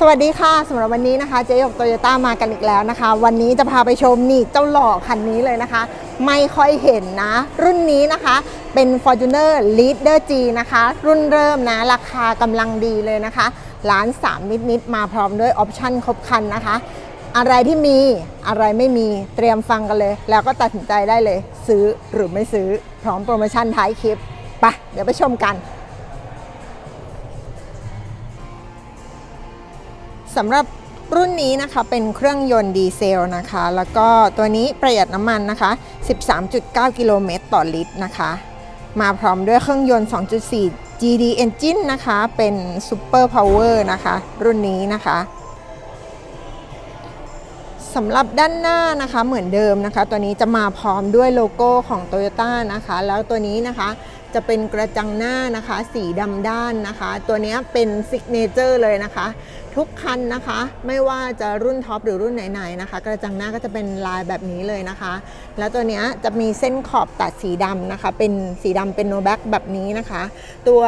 สวัสดีค่ะสำหรับวันนี้นะคะเจ๊หยกโตโยต้ามากันอีกแล้วนะคะ วันนี้จะพาไปชมนี่เจ้าหล่อคันนี้เลยนะคะ ไม่ค่อยเห็นนะ รุ่นนี้นะคะเป็น Fortuner Leader G นะคะ รุ่นเริ่มนะ ราคากำลังดีเลยนะคะล้านสามนิดๆมาพร้อมด้วยออปชั่นครบคันนะคะ อะไรที่มีอะไรไม่มีเตรียมฟังกันเลย แล้วก็ตัดสินใจได้เลย ซื้อหรือไม่ซื้อพร้อมโปรโมชั่นท้ายคลิปไปเดี๋ยวไปชมกัน สำหรับรุ่นนี้นะคะเป็นเครื่องยนต์ดีเซลนะคะ แล้วก็ตัวนี้ประหยัดน้ำมันนะคะ 13.9 กิโลเมตรต่อลิตรนะคะ มาพร้อมด้วยเครื่องยนต์ 2.4 GD Engine นะคะ เป็น Super Power นะคะ รุ่นนี้นะคะสำหรับด้านหน้านะคะเหมือนเดิมนะคะ ตัวนี้จะมาพร้อมด้วยโลโก้ของ Toyota นะคะ แล้วตัวนี้นะคะ จะเป็นกระจังหน้านะคะ สีดำด้านนะคะ ตัวนี้เป็นซิกเนเจอร์เลยนะคะ ทุกคันนะคะ ไม่ว่าจะรุ่นท็อปหรือรุ่นไหนๆนะคะ กระจังหน้าก็จะเป็นลายแบบนี้เลยนะคะ แล้วตัวนี้จะมีเส้นขอบตัดสีดำนะคะ เป็นสีดำเป็นโนแบ็กแบบนี้นะคะ ตัว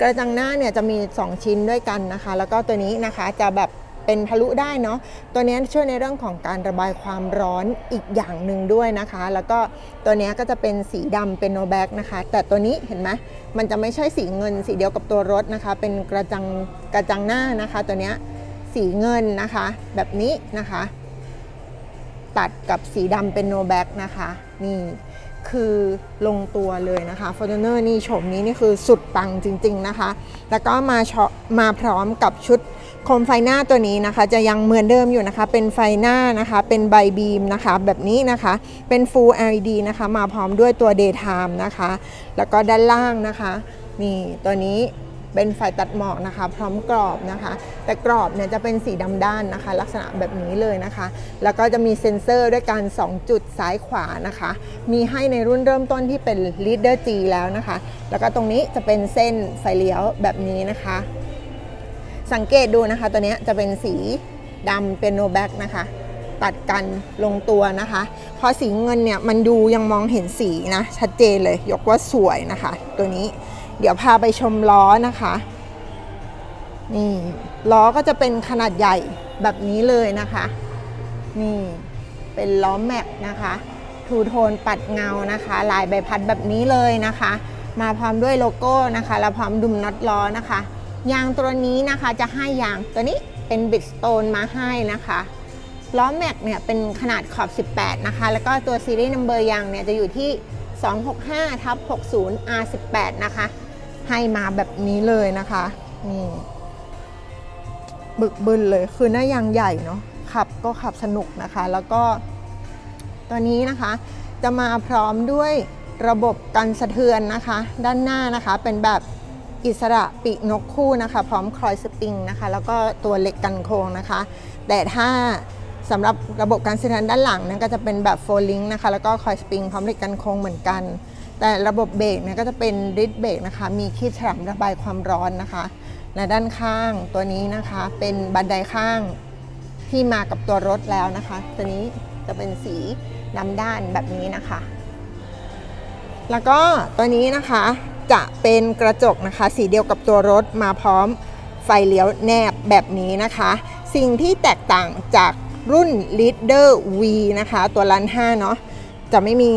กระจังหน้าเนี่ยจะมี 2 ชิ้นด้วยกันนะคะ แล้วก็ตัวนี้นะคะจะแบบ เป็นทะลุได้เนาะตัวนี้ช่วยในเรื่องของการระบายความร้อนอีกอย่างหนึ่งด้วยนะคะ แล้วก็ตัวนี้ก็จะเป็นสีดำเป็นโนแบ็กนะคะ แต่ตัวนี้เห็นไหมมันจะไม่ใช่สีเงินสีเดียวกับตัวรถนะคะ เป็นกระจังกระจังหน้านะคะ ตัวนี้สีเงินนะคะ แบบนี้นะคะ ตัดกับสีดำเป็นโนแบ็กนะคะ นี่คือลงตัวเลยนะคะ Fortuner นี่โฉมนี้นี่คือสุดปังจริง ๆนะคะ แล้วก็มามาพร้อมกับชุด โคมไฟหน้าตัวนี้นะคะ จะยังเหมือนเดิมอยู่นะคะ เป็นไฟหน้านะคะ เป็นใบบีมนะคะ แบบนี้นะคะ เป็น Full LED นะคะ มาพร้อมด้วยตัว Daytime นะคะ แล้วก็ด้านล่างนะคะ นี่ตัวนี้เป็นไฟตัดหมอกนะคะ พร้อมกรอบนะคะ แต่กรอบเนี่ยจะเป็นสีดำด้านนะคะ ลักษณะแบบนี้เลยนะคะ แล้วก็จะมีเซ็นเซอร์ด้วยกัน 2 จุดซ้ายขวานะคะ มีให้ในรุ่นเริ่มต้นที่เป็น Leader G แล้วนะคะ แล้วก็ตรงนี้จะเป็นเส้นไฟเลี้ยวแบบนี้นะคะ สังเกตดูนะคะตัวนี้จะเป็นสีดำเป็นโนแบ็กนะคะ ตัดกันลงตัวนะคะ พอสีเงินเนี่ยมันดูยังมองเห็นสีนะ ชัดเจนเลย ยกว่าสวยนะคะ ตัวนี้เดี๋ยวพาไปชมล้อนะคะนี่ล้อก็จะเป็นขนาดใหญ่แบบนี้เลยนะคะ นี่เป็นล้อแม็กนะคะทูโทนปัดเงานะคะ ลายใบพัดแบบนี้เลยนะคะ มาพร้อมด้วยโลโก้นะคะ แล้วพร้อมดุมน็อตล้อนะคะ ยางตัวนี้นะคะจะให้ยางตัวนี้เป็นบิดสโตนมาให้นะคะล้อแม็กเนี่ยเป็นขนาดขอบ 18 นะคะ แล้วก็ตัวซีรีส์นัมเบอร์ยางเนี่ยจะอยู่ที่ 265ทับ60 R18 นะคะ ให้มาแบบนี้เลยนะคะนี่บึกบึนเลยคือหน้ายางใหญ่เนาะขับก็ขับสนุกนะคะ แล้วก็ตัวนี้นะคะจะมาพร้อมด้วยระบบกันสะเทือนนะคะ ด้านหน้านะคะเป็นแบบ อิสระปีกนกคู่นะคะ พร้อมคลอยสปริงนะคะ แล้วก็ตัวเหล็กกันโค้งนะคะ แต่ถ้าสำหรับระบบการสะเทือนด้านหลังนั้นก็จะเป็นแบบโฟลิงนะคะ แล้วก็คอยสปริงพร้อมเหล็กกันโค้งเหมือนกัน แต่ระบบเบรกเนี่ยก็จะเป็นดิสเบรกนะคะ มีคีบฉลามระบายความร้อนนะคะและด้านข้างตัวนี้นะคะเป็นบันไดข้างที่มากับตัวรถแล้วนะคะ ตัวนี้จะเป็นสีดำด้านแบบนี้นะคะ แล้วก็ตัวนี้นะคะ จะเป็นกระจกนะคะ สีเดียวกับตัวรถมาพร้อมไฟเลี้ยวแนบแบบนี้นะคะ สิ่งที่แตกต่างจากรุ่น Leader V นะคะ ตัวลัน5เนาะจะไม่มี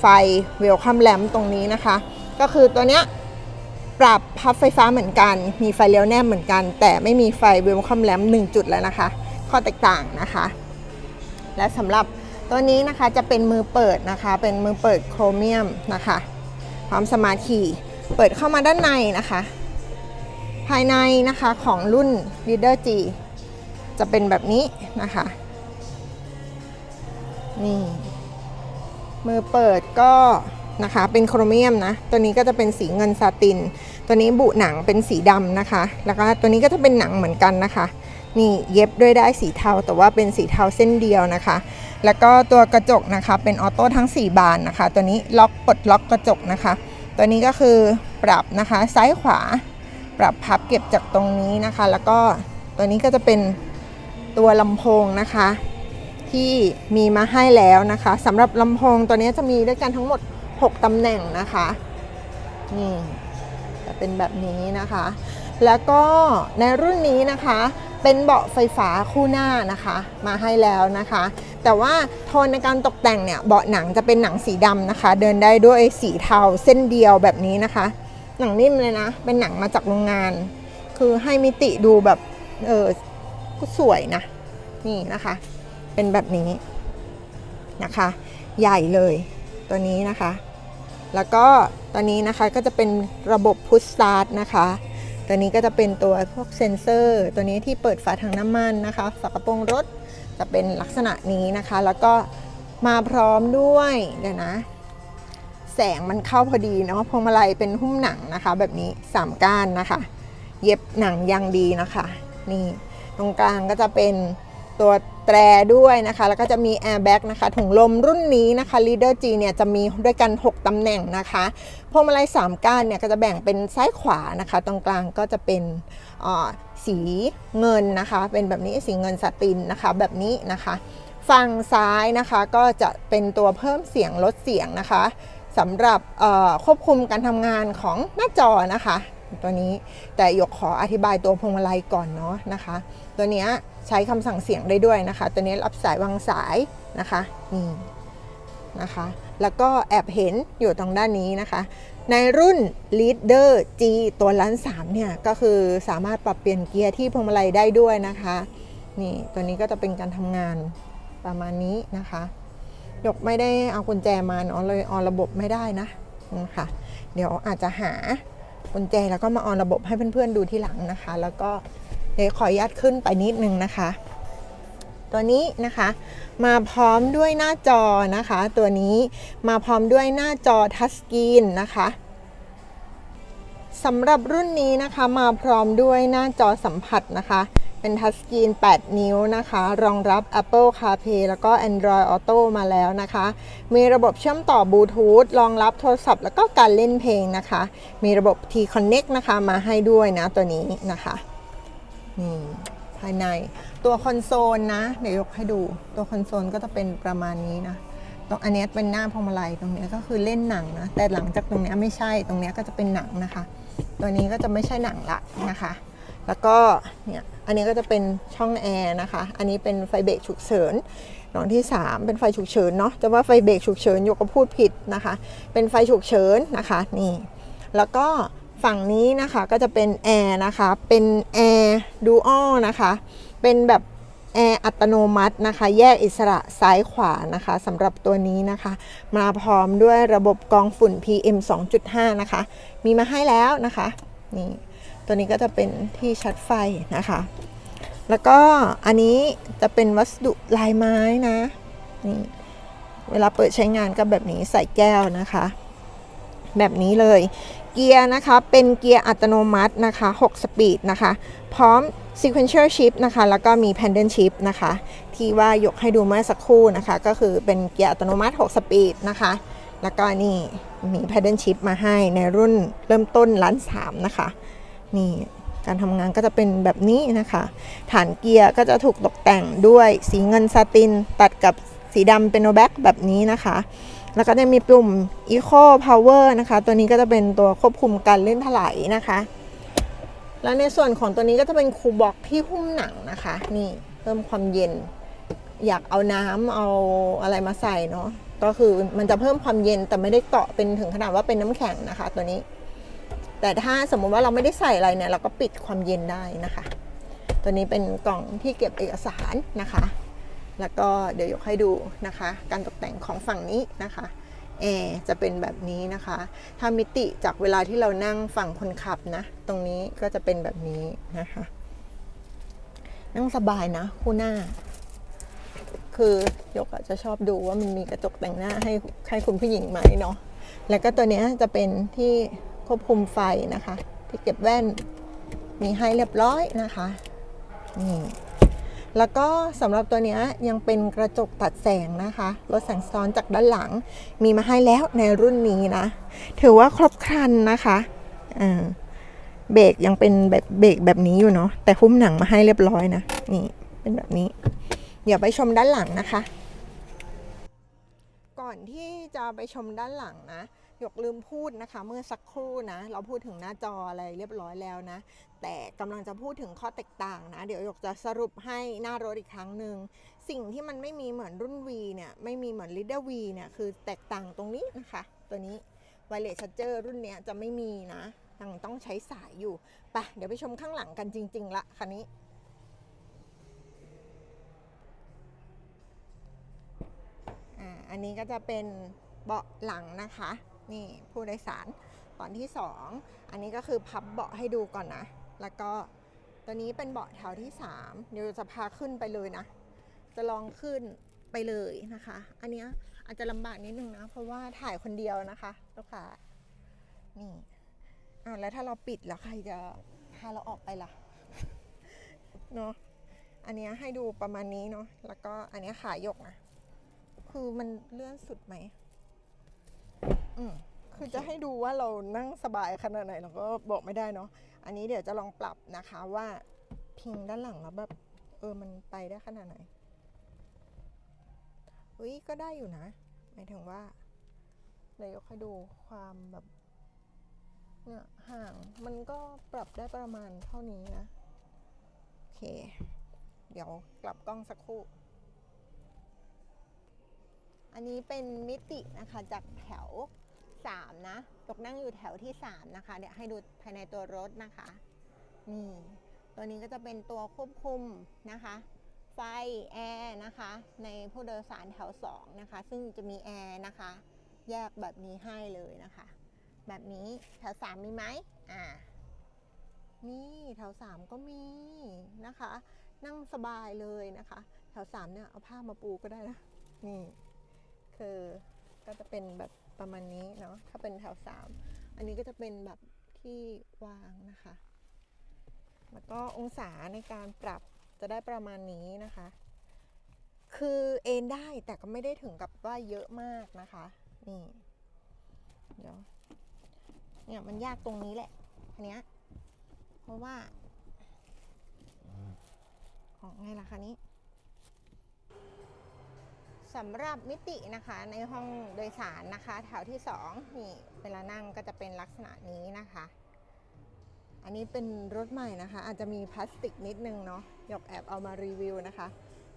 ไฟเวลคัมแลมตรงนี้นะคะ ก็คือตัวเนี้ยปรับพับไฟฟ้าเหมือนกัน มีไฟเลี้ยวแนบเหมือนกัน แต่ไม่มีไฟเวลคัมแลม1จุดแล้วนะคะ ข้อแตกต่างนะคะ และสำหรับตัวนี้นะคะจะเป็นมือเปิดนะคะ เป็นมือเปิดโครเมียมนะคะ พร้อมสมาร์ทคีย์เปิดเข้ามาด้านในนะคะ ภายในนะคะของรุ่น Leader G จะเป็นแบบนี้นะคะ นี่ มือเปิดก็นะคะเป็นโครเมียมนะ ตัวนี้ก็จะเป็นสีเงินซาติน ตัวนี้บุหนังเป็นสีดำนะคะ แล้วก็ตัวนี้ก็จะเป็นหนังเหมือนกันนะคะ นี่เย็บด้วยได้สีเทา แต่ว่าเป็นสีเทาเส้นเดียวนะคะ แล้วก็ตัวกระจกนะคะเป็นออโต้ทั้ง 4 บานนะคะ ตัวนี้ล็อกปลดล็อกกระจกนะคะ ตัวนี้ก็คือปรับนะคะซ้ายขวา ปรับพับเก็บจากตรงนี้นะคะ แล้วก็ตัวนี้ก็จะเป็นตัวลำโพงนะคะ ที่มีมาให้แล้วนะคะสำหรับลำโพงตัวนี้จะมีด้วยกันทั้งหมด 6ตำแหน่งนะคะนี่จะเป็นแบบนี้นะคะ แล้วก็ในรุ่นนี้นะคะ เป็นเบาะไฟฟ้าคู่หน้านะคะ มาให้แล้วนะคะ แต่ว่าโทนในการตกแต่งเนี่ยเบาะหนังจะเป็นหนังสีดำนะคะ เดินได้ด้วยสีเทาเส้นเดียวแบบนี้นะคะ หนังนิ่มเลยนะ เป็นหนังมาจากโรงงาน คือให้มิติดูแบบเออก็สวยนะ นี่นะคะ เป็นแบบนี้นะคะ ใหญ่เลยตัวนี้นะคะ แล้วก็ตัวนี้นะคะก็จะเป็นระบบพุชสตาร์ทนะคะ ตัวนี้ก็จะเป็นตัวพวกเซ็นเซอร์ ตัวนี้ที่เปิดฝาถังน้ำมันนะคะฝากระโปรงรถจะเป็นลักษณะนี้นะคะ แล้วก็มาพร้อมด้วยเดี๋ยวนะ แสงมันเข้าพอดีเนาะพวงมาลัยเป็นหุ้มหนังนะคะ แบบนี้3ก้านนะคะ เย็บหนังอย่างดีนะคะ นี่ตรงกลางก็จะเป็น ตัวแตรด้วยนะคะ แล้วก็จะมีแอร์แบ็กนะคะถุงลมรุ่นนี้นะคะ Leader G เนี่ยจะมีด้วยกัน 6 ตำแหน่งนะคะพวงมาลัย3ก้านเนี่ยก็จะแบ่งเป็นซ้ายขวานะคะ ตรงกลางก็จะเป็นอ่าสีเงินนะคะ เป็นแบบนี้สีเงินสตินนะคะ แบบนี้นะคะ ฝั่งซ้ายนะคะก็จะเป็นตัวเพิ่มเสียงลดเสียงนะคะสำหรับควบคุมการทำงานของหน้าจอนะคะ ตัวนี้แต่หยกขออธิบายตัวพวงมาลัยก่อนเนาะนะคะ ตัวนี้ใช้คำสั่งเสียงได้ด้วยนะคะ ตัวนี้รับสายวางสายนะคะนี่นะคะ แล้วก็แอบเห็นอยู่ตรงด้านนี้นะคะ ในรุ่น Leader G ตัวล้านสามเนี่ย ก็คือสามารถปรับเปลี่ยนเกียร์ที่พวงมาลัยได้ด้วยนะคะ นี่ตัวนี้ก็จะเป็นการทำงานประมาณนี้นะคะยกไม่ได้เอากุญแจมาเนาะเลยออนระบบไม่ได้นะนะคะเดี๋ยวอาจจะหากุญแจแล้วก็มาออนระบบให้เพื่อนๆดูที่หลังนะคะ แล้วก็ เดี๋ยวขออนุญาตขึ้นไปนิดนึงนะคะ ตัวนี้นะคะมาพร้อมด้วยหน้าจอนะคะ ตัวนี้มาพร้อมด้วยหน้าจอทัชสกรีนนะคะสำหรับรุ่นนี้นะคะมาพร้อมด้วยหน้าจอสัมผัสนะคะ เป็นทัชสกรีน 8 นิ้วนะคะ รองรับ Apple CarPlay แล้วก็ Android Auto มาแล้วนะคะ มีระบบเชื่อมต่อบลูทูธรองรับโทรศัพท์แล้วก็การเล่นเพลงนะคะ มีระบบ T Connect นะคะมาให้ด้วยนะตัวนี้นะคะ นี่ภายในตัวคอนโซลนะ เดี๋ยวยกให้ดูตัวคอนโซลก็จะเป็นประมาณนี้นะตรงอันนี้เป็นหน้าพวงมาลัยตรงนี้ก็คือเล่นหนังนะแต่หลังจากตรงนี้ไม่ใช่ตรงนี้ก็จะเป็นหนังนะคะ ตัวนี้ก็จะไม่ใช่หนังละนะคะ แล้วก็เนี่ยอันนี้ก็จะเป็นช่องแอร์นะคะ อันนี้เป็นไฟเบรกฉุกเฉินหนองที่ 3 เป็นไฟฉุกเฉินเนาะจะว่าไฟเบรกฉุกเฉินโยกก็พูดผิดนะคะ เป็นไฟฉุกเฉินนะคะนี่แล้วก็ ฝั่งนี้นะคะก็จะเป็นแอร์นะคะ เป็นแอร์ดูอัลนะคะ เป็นแบบแอร์อัตโนมัตินะคะ แยกอิสระซ้ายขวานะคะสำหรับตัวนี้นะคะ มาพร้อมด้วยระบบกองฝุ่น PM 2.5 นะคะ มีมาให้แล้วนะคะนี่ตัวนี้ก็จะเป็นที่ชัดไฟนะคะ แล้วก็อันนี้จะเป็นวัสดุลายไม้นะนี่เวลาเปิดใช้งานก็แบบนี้ใส่แก้วนะคะ แบบนี้เลย เกียร์นะคะ เป็นเกียร์อัตโนมัตินะคะ 6 สปีดนะคะ พร้อม sequential shift นะคะ แล้วก็มี pendant shift นะคะ ที่ว่ายกให้ดูเมื่อสักครู่นะคะ ก็คือเป็นเกียร์อัตโนมัติ 6 สปีดนะคะ แล้วก็นี่มี pendant shift มาให้ในรุ่นเริ่มต้นล้านสามนะคะ นี่การทำงานก็จะเป็นแบบนี้นะคะ ฐานเกียร์ก็จะถูกตกแต่งด้วยสีเงินซาตินตัดกับสีดำเป็นโนแบ็กแบบนี้นะคะ แล้วก็จะมีปุ่ม Eco Power นะคะ ตัวนี้ก็จะเป็นตัวควบคุมการเล่นถลายนะคะ แล้วในส่วนของตัวนี้ก็จะเป็นคูบ็อกที่หุ้มหนังนะคะ นี่เพิ่มความเย็น อยากเอาน้ำเอาอะไรมาใส่เนาะก็คือมันจะเพิ่มความเย็นแต่ไม่ได้เกาะเป็นถึงขนาดว่าเป็นน้ำแข็งนะคะ ตัวนี้ แต่ถ้าสมมติว่าเราไม่ได้ใส่อะไรเนี่ย เราก็ปิดความเย็นได้นะคะ ตัวนี้เป็นกล่องที่เก็บเอกสารนะคะ แล้วก็เดี๋ยวยกให้ดูนะคะ การตกแต่งของฝั่งนี้นะคะแอร์จะเป็นแบบนี้นะคะ ถ้ามิติจากเวลาที่เรานั่งฝั่งคนขับนะ ตรงนี้ก็จะเป็นแบบนี้นะคะ นั่งสบายนะ คู่หน้า คือยกอจะชอบดูว่ามันมีกระจกแต่งหน้าให้ให้คุณผู้หญิงไหมเนาะ แล้วก็ตัวเนี้ยจะเป็นที่ควบคุมไฟนะคะ ที่เก็บแว่นมีให้เรียบร้อยนะคะ นี่ แล้วก็สำหรับตัวนี้ยังเป็นกระจกตัดแสงนะคะลดแสงซ้อนจากด้านหลัง มีมาให้แล้วในรุ่นนี้นะ ถือว่าครบครันนะคะเบรกยังเป็นแบบเบรกแบบนี้อยู่เนาะแต่หุ้มหนังมาให้เรียบร้อยนะนี่เป็นแบบนี้ เดี๋ยวไปชมด้านหลังนะคะ ก่อนที่จะไปชมด้านหลังนะ ยกลืมพูดนะคะ เมื่อสักครู่นะ เราพูดถึงหน้าจออะไรเรียบร้อยแล้วนะ แต่กำลังจะพูดถึงข้อแตกต่างนะ เดี๋ยวหยกจะสรุปให้หน้ารถอีกครั้งหนึ่ง สิ่งที่มันไม่มีเหมือนรุ่น V เนี่ย ไม่มีเหมือน Leader V เนี่ย คือแตกต่างตรงนี้นะคะ ตัวนี้ Wireless Charger รุ่นเนี้ยจะไม่มีนะยังต้องใช้สายอยู่ไปเดี๋ยวไปชมข้างหลังกันจริง ๆ ละคันนี้อันนี้ก็จะเป็นเบาะหลังนะคะ นี่ผู้โดยสารตอนที่ 2 อันนี้ก็คือพับเบาะให้ดูก่อนนะ แล้วก็ตัวนี้เป็นเบาะแถวที่3เดี๋ยวจะพาขึ้นไปเลยนะ จะลองขึ้นไปเลยนะคะ อันนี้อาจจะลำบากนิดนึงนะ เพราะว่าถ่ายคนเดียวนะคะลูกค้านี่อ้าวแล้วถ้าเราปิดแล้วใครจะพาเราออกไปล่ะเนาะอันนี้ให้ดูประมาณนี้เนาะแล้วก็อันนี้ขายกนะคือมันเลื่อนสุดไหม อืมคือจะให้ดูว่าเรานั่งสบายขนาดไหนเราก็บอกไม่ได้เนาะอันนี้เดี๋ยวจะลองปรับนะคะว่าพิงด้านหลังแล้วแบบเออมันไปได้ขนาดไหนอุ้ยก็ได้อยู่นะหมายถึงว่าเดี๋ยวยกให้ดูความแบบเนี่ยห่างมันก็ปรับได้ประมาณเท่านี้นะโอเค เดี๋ยวกลับกล้องสักครู่ อันนี้เป็นมิตินะคะจากแถว 3 นะตกนั่งอยู่แถวที่ 3 นะคะเดี๋ยวให้ดูภายในตัวรถนะคะ นี่ ตัวนี้ก็จะเป็นตัวควบคุมนะคะ ไฟแอร์นะคะ ในผู้โดยสารแถว 2 นะคะ ซึ่งจะมีแอร์นะคะ แยกแบบนี้ให้เลยนะคะ แบบนี้แถว 3 มีไหมอ่านี่แถว3ก็มีนะคะ นั่งสบายเลยนะคะ แถว3เนี่ยเอาผ้ามาปูก็ได้นะนี่คือก็จะเป็นแบบ ประมาณนี้เนาะถ้าเป็นแถว3อันนี้ก็จะเป็นแบบที่วางนะคะ แล้วก็องศาในการปรับจะได้ประมาณนี้นะคะ คือเอนได้แต่ก็ไม่ได้ถึงกับว่าเยอะมากนะคะนี่เดี๋ยวเนี่ยมันยากตรงนี้แหละอันเนี้ยเพราะว่าออกไงล่ะคะนี้ สำหรับมิตินะคะในห้องโดยสารนะคะแถวที่2นี่เวลานั่งก็จะเป็นลักษณะนี้นะคะ อันนี้เป็นรถใหม่นะคะ อาจจะมีพลาสติกนิดนึงเนาะหยกแอบเอามารีวิวนะคะ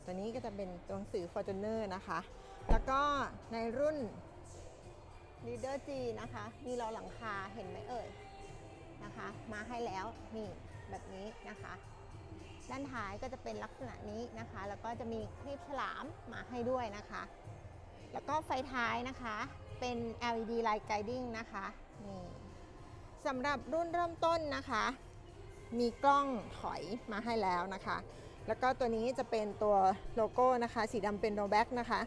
ตัวนี้ก็จะเป็นตัวหนังสือ Fortuner นะคะ แล้วก็ในรุ่น Leader G นะคะ มีล้อหลังคาเห็นไหมเอ่ยนะคะ มาให้แล้วนี่แบบนี้นะคะ ด้านท้ายก็จะเป็นลักษณะนี้นะคะ แล้วก็จะมีคลิปฉลามมาให้ด้วยนะคะ แล้วก็ไฟท้ายนะคะเป็น LED light guiding นะคะนี่สำหรับรุ่นเริ่มต้นนะคะ มีกล้องถอยมาให้แล้วนะคะ แล้วก็ตัวนี้จะเป็นตัวโลโก้นะคะ สีดำเป็นโนแบ็กนะคะ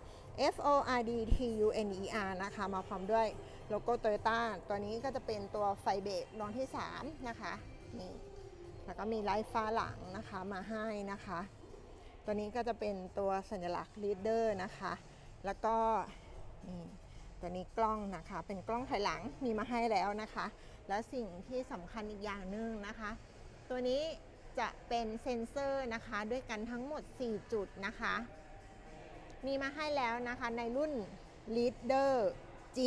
F O R D T U N E R นะคะ มาพร้อมด้วยโลโก้โตโยต้าตัวนี้ก็จะเป็นตัวไฟเบรกดวงที่ 3 นะคะนี่ แล้วก็มีไลท์ฟ้าหลังนะคะมาให้นะคะ ตัวนี้ก็จะเป็นตัวสัญลักษณ์ leader นะคะ แล้วก็นี่ตัวนี้กล้องนะคะ เป็นกล้องถอยหลังมีมาให้แล้วนะคะ แล้วสิ่งที่สำคัญอีกอย่างหนึ่งนะคะ ตัวนี้จะเป็นเซ็นเซอร์นะคะด้วยกันทั้งหมด 4 จุดนะคะ มีมาให้แล้วนะคะในรุ่น Leader G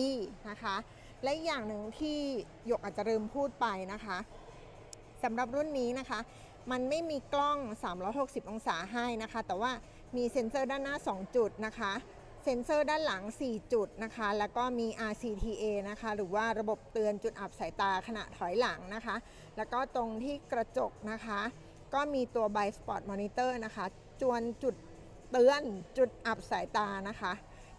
นะคะ และอีกอย่างหนึ่งที่หยกอาจจะลืมพูดไปนะคะ สำหรับรุ่นนี้นะคะ มันไม่มีกล้อง 360 องศาให้นะคะ แต่ว่ามีเซ็นเซอร์ด้านหน้า 2 จุดนะคะ เซ็นเซอร์ด้านหลัง 4 จุดนะคะ แล้วก็มี RCTA นะคะ หรือว่าระบบเตือนจุดอับสายตาขณะถอยหลังนะคะ แล้วก็ตรงที่กระจกนะคะ ก็มีตัว By Spot Monitor นะคะ จวนจุดเตือนจุดอับสายตานะคะ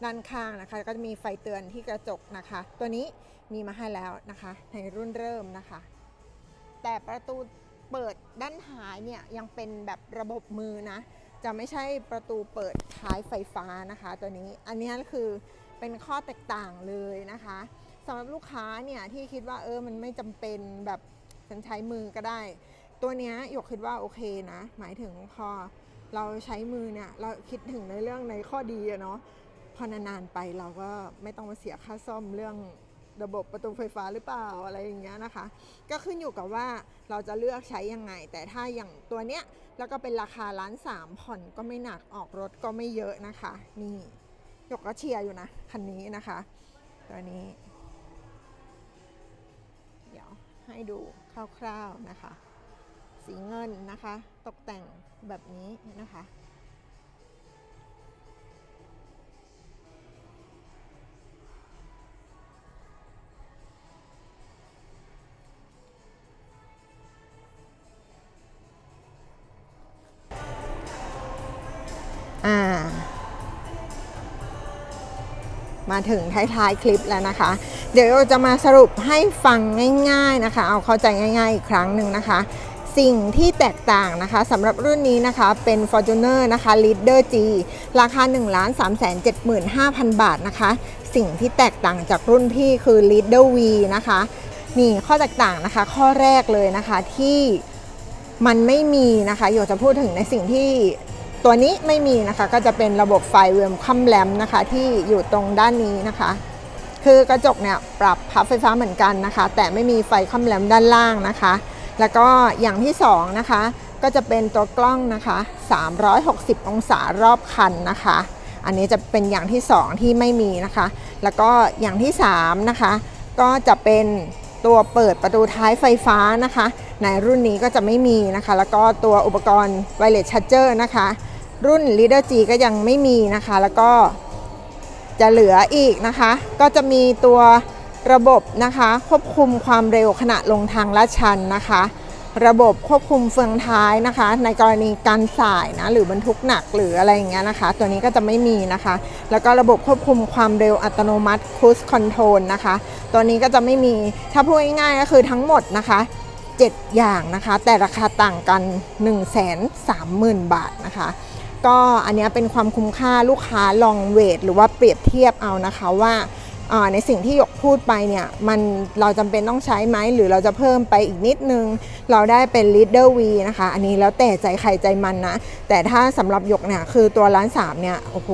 ด้านข้างนะคะก็จะมีไฟเตือนที่กระจกนะคะ ตัวนี้มีมาให้แล้วนะคะ ในรุ่นเริ่มนะคะ แต่ประตูเปิดด้านท้ายเนี่ยยังเป็นแบบระบบมือนะ จะไม่ใช่ประตูเปิดท้ายไฟฟ้านะคะตัวนี้ อันนี้คือเป็นข้อแตกต่างเลยนะคะสำหรับลูกค้าเนี่ยที่คิดว่าเออมันไม่จำเป็นแบบฉันใช้มือก็ได้ ตัวนี้หยกคิดว่าโอเคนะ หมายถึงพอเราใช้มือเนี่ยเราคิดถึงในเรื่องในข้อดีอะเนาะพอนานๆไปเราก็ไม่ต้องมาเสียค่าซ่อมเรื่อง ระบบประตูไฟฟ้าหรือเปล่าอะไรอย่างเงี้ยนะคะ ก็ขึ้นอยู่กับว่าเราจะเลือกใช้ยังไง แต่ถ้าอย่างตัวเนี้ยแล้วก็เป็นราคาล้านสามผ่อนก็ไม่หนักออกรถก็ไม่เยอะนะคะ นี่ยกก็เชียร์อยู่นะคันนี้นะคะ ตัวนี้ เดี๋ยวให้ดูคร่าวๆนะคะ สีเงินนะคะ ตกแต่งแบบนี้นะคะ มาถึงท้ายๆคลิปแล้วนะคะ เดี๋ยวเราจะมาสรุปให้ฟังง่าย ๆนะคะ เอาเข้าใจง่าย ๆ อีกครั้งหนึ่งนะคะ สิ่งที่แตกต่างนะคะสำหรับรุ่นนี้นะคะเป็น Fortuner นะคะ Leader G ราคา 1 3 7 5 0 0 0 บาทนะคะ สิ่งที่แตกต่างจากรุ่นพี่คือ Leader V นะคะนี่ข้อแตกต่างนะคะ ข้อแรกเลยนะคะที่มันไม่มีนะคะอยากจะพูดถึงในสิ่งที่ ตัวนี้ไม่มีนะคะก็จะเป็นระบบไฟเวลคัมแลมนะคะที่อยู่ตรงด้านนี้นะคะ คือกระจกเนี่ยปรับพับไฟฟ้าเหมือนกันนะคะ แต่ไม่มีไฟคัมแลมด้านล่างนะคะ แล้วก็อย่างที่สองนะคะก็จะเป็นตัวกล้องนะคะ 360 องศารอบคันนะคะ อันนี้จะเป็นอย่างที่สองที่ไม่มีนะคะ แล้วก็อย่างที่สามนะคะก็จะเป็นตัวเปิดประตูท้ายไฟฟ้านะคะ ในรุ่นนี้ก็จะไม่มีนะคะ แล้วก็ตัวอุปกรณ์ Wireless Charger นะคะ รุ่น Leader G ก็ยังไม่มีนะคะ แล้วก็จะเหลืออีกนะคะ ก็จะมีตัวระบบนะคะ ควบคุมความเร็วขณะลงทางลาดชันนะคะ ระบบควบคุมเฟืองท้ายนะคะ ในกรณีการสายนะหรือบรรทุกหนักหรืออะไรอย่างเงี้ยนะคะ ตัวนี้ก็จะไม่มีนะคะ แล้วก็ระบบควบคุมความเร็วอัตโนมัติ Cruise Control นะคะ ตัวนี้ก็จะไม่มีถ้าพูดง่ายๆก็คือทั้งหมดนะคะ7อย่างนะคะ แต่ราคาต่างกัน 1 3 0 0 0 0 บาทนะคะ ก็อันนี้เป็นความคุ้มค่าลูกค้าลองเวทหรือว่าเปรียบเทียบเอานะคะว่าในสิ่งที่หยกพูดไปเนี่ยมันเราจำเป็นต้องใช้ไหมหรือเราจะเพิ่มไปอีกนิดนึง เราได้เป็น leader V นะคะ อันนี้แล้วแต่ใจใครใจมันนะ แต่ถ้าสำหรับหยกเนี่ยคือตัวร้านสามเนี่ยโอ้โห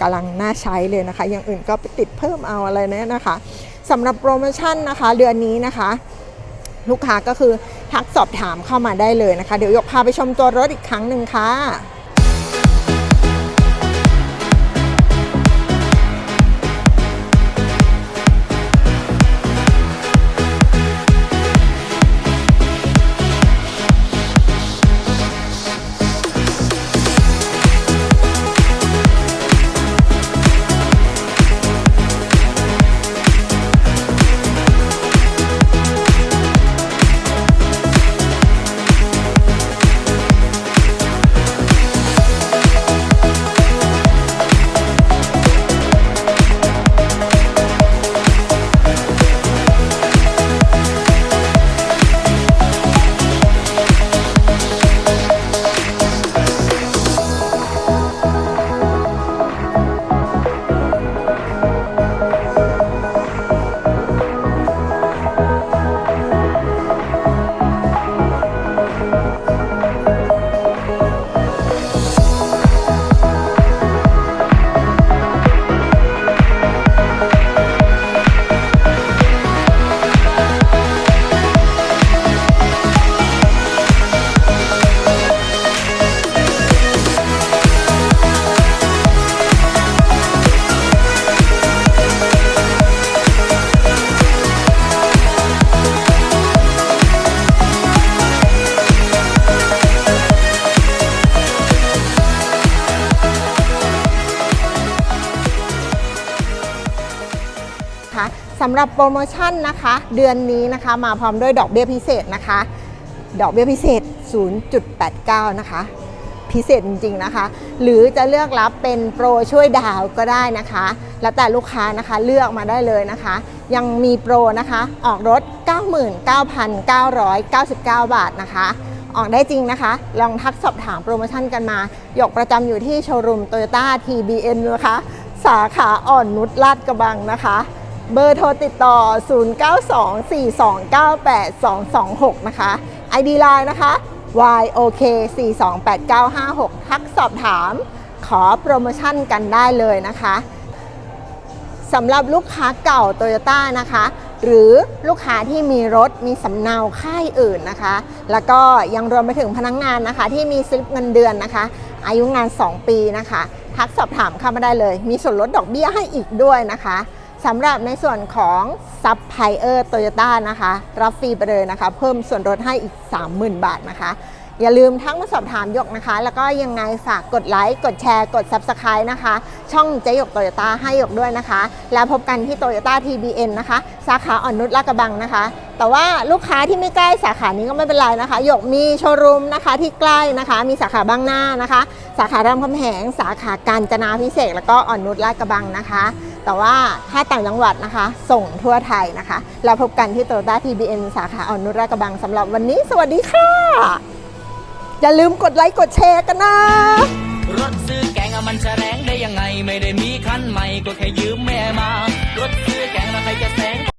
กำลังน่าใช้เลยนะคะ อย่างอื่นก็ไปติดเพิ่มเอาอะไรเนี่ยนะคะสำหรับโปรโมชั่นนะคะ เดือนนี้นะคะ ลูกค้าก็คือทักสอบถามเข้ามาได้เลยนะคะ เดี๋ยวหยกพาไปชมตัวรถอีกครั้งหนึ่งค่ะ สำหรับโปรโมชั่นนะคะ เดือนนี้นะคะมาพร้อมด้วยดอกเบี้ยพิเศษนะคะ ดอกเบี้ยพิเศษ 0.89 นะคะ พิเศษจริงๆนะคะ หรือจะเลือกรับเป็นโปรช่วยดาวก็ได้นะคะ แล้วแต่ลูกค้านะคะเลือกมาได้เลยนะคะ ยังมีโปรนะคะ ออกรถ 99,999 บาทนะคะออกได้จริงนะคะ ลองทักสอบถามโปรโมชั่นกันมา หยกประจำอยู่ที่โชว์รูมโตโยต้า TBN นะคะ สาขาอ่อนนุชลาดกระบังนะคะ เบอร์โทรติดต่อ 0924298226 นะคะ ID Line นะคะ YOK 428956 ทักสอบถาม ขอโปรโมชั่นกันได้เลยนะคะสำหรับลูกค้าเก่า Toyota นะคะ หรือลูกค้าที่มีรถมีสำเนาค่ายอื่นนะคะ แล้วก็ยังรวมไปถึงพนักงงานนะคะ ที่มีสลิปเงินเดือนนะคะ อายุงาน 2 ปีนะคะ ทักสอบถามเข้ามาได้เลย มีส่วนลดดอกเบี้ยให้อีกด้วยนะคะ สำหรับในส่วนของซับไพเออร์โตโยต้านะคะ รับฟรีไปเลยนะคะ เพิ่มส่วนลดให้อีก 30,000 บาทนะคะ อย่าลืมทั้งมาสอบถามยกนะคะ แล้วก็ยังไงฝากกดไลค์ กดแชร์ กด Subscribe นะคะ ช่องเจยกโตโยต้าให้ยกด้วยนะคะ แล้วพบกันที่โตโยต้า TBN นะคะ สาขาอ่อนนุชลาดกระบังนะคะ แต่ว่าลูกค้าที่ไม่ใกล้สาขานี้ก็ไม่เป็นไรนะคะยกมีโชว์รูมนะคะที่ใกล้นะคะ มีสาขาบางหน้านะคะ สาขารามคำแหง สาขาการจนาพิเศษ แล้วก็อ่อนนุชลาดกระบังนะคะ แต่ว่าถ้าต่างจังหวัดนะคะ ส่งทั่วไทยนะคะ เราพบกันที่โตโยต้า TBN สาขาอ่อนนุชลาดกระบังสำหรับวันนี้ สวัสดีค่ะ อย่าลืมกดไลค์กดแชร์กันนะ รถซื้อแกงอะมันจะแรงได้ยังไง ไม่ได้มีคันใหม่ก็แค่ยืมแม่มา รถซื้อแกงแล้วใครจะแซง